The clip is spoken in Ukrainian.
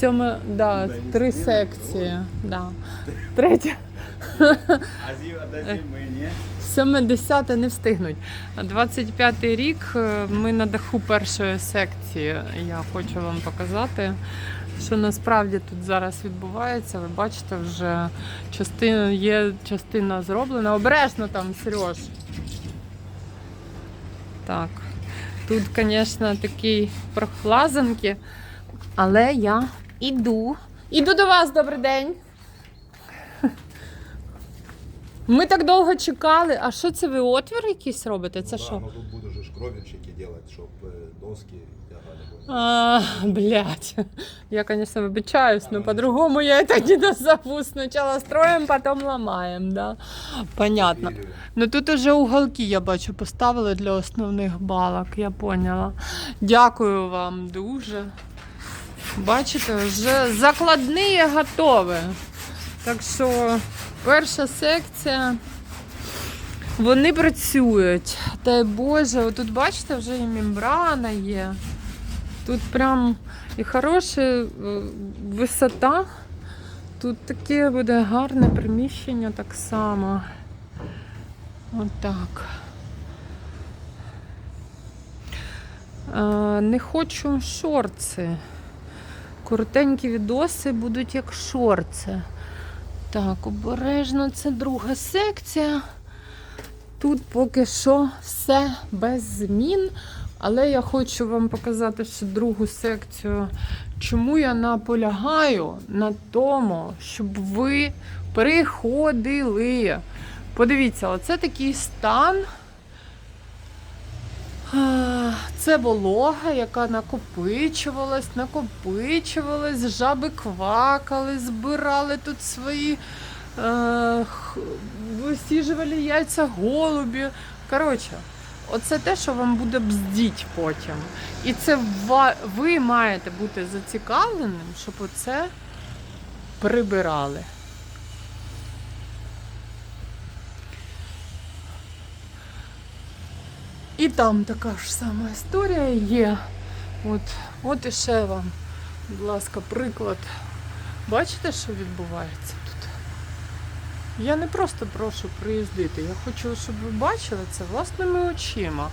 Сьоме, да, три секції. Да. Третя. Сьоме, десяте не встигнуть. 25-й рік е, ми на даху першої секції. Я хочу вам показати, що насправді тут зараз відбувається. Ви бачите, вже частина є частина зроблена. Обережно там, Сереж. Так. Тут, звісно, такі прохлазанки, але я іду. Іду до вас, добрий день. Ми так довго чекали. А що це ви отвір якийсь робите? Це що? ну тут буду ж кровельчики делать, щоб е, доски тягали. А, блядь. Я, конечно, вибачаюсь, но по-другому я это не назову. Сначала строим, потом ломаем, да? Понятно. Ну тут уже уголки, я бачу, поставили для основних балок, я поняла. Дякую вам дуже. Бачите, вже закладні готові. Так що перша секція. Вони працюють. Дай Боже, отут бачите, вже і мембрана є. Тут прям і хороша е, висота. Тут таке буде гарне приміщення так само. Отак. Е, Не хочу шорти. Коротенькі відоси будуть як шорти. Так, обережно, це друга секція. Тут поки що все без змін. Але я хочу вам показати ще другу секцію. Чому я наполягаю на тому, щоб ви приходили. Подивіться, оце такий стан. Це волога, яка накопичувалась, накопичувалась, жаби квакали, збирали тут свої е, висіжували яйця голубі. Коротше, оце те, що вам буде бздіть потім. І це ви маєте бути зацікавленим, щоб оце прибирали. І там така ж сама історія є. От, от і ще вам, будь ласка, приклад. Бачите, що відбувається тут? Я не просто прошу приїздити, я хочу, щоб ви бачили це власними очима.